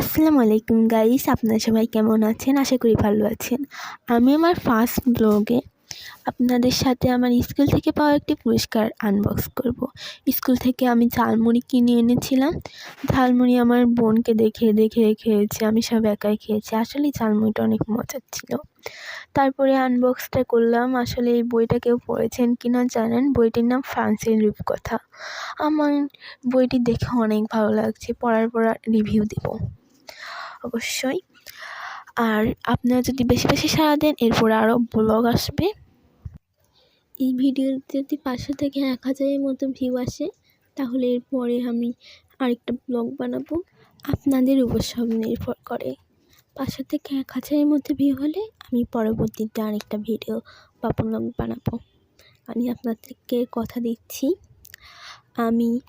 আসসালামু আলাইকুম গাইস আপনারা সবাই কেমন আছেন? আশা করি ভালো আছেন। আমি আমার ফার্স্ট ব্লগে আপনাদের সাথে আমার স্কুল থেকে পাওয়া একটি পুরস্কার আনবক্স করব। স্কুল থেকে আমি ঝালমুড়ি কিনে এনেছিলাম। ঝালমুড়ি আমার বোনকে দেখে দেখে খেয়েছি। আমি সব একাই খেয়েছি। আসলে ঝালমুড়িটা অনেক মজার ছিল। তারপরে আনবক্সটা করলাম। আসলে এই বইটা কেউ পড়েছেন কি না জানেন? বইটির নাম ফ্রান্সের রূপকথা। আমার বইটি দেখে অনেক ভালো লাগছে। পড়ার পর রিভিউ দেব। অবশ্যই। আর আপনারা যদি বেশি বেশি সাড়া দেন, এরপরে আরও ব্লগ আসবে। এই ভিডিওতে যদি পাঁচশো থেকে এক হাজারের মতো ভিউ আসে, তাহলে এরপরে আমি আরেকটা ব্লগ বানাবো। আপনাদের উপর সব নির্ভর করে। পাঁচশো থেকে এক হাজারের মধ্যে ভিউ হলে আমি পরবর্তীতে আরেকটা ভিডিও বা ব্লগ বানাবো। আমি আপনাদেরকে কথা দিচ্ছি। আমি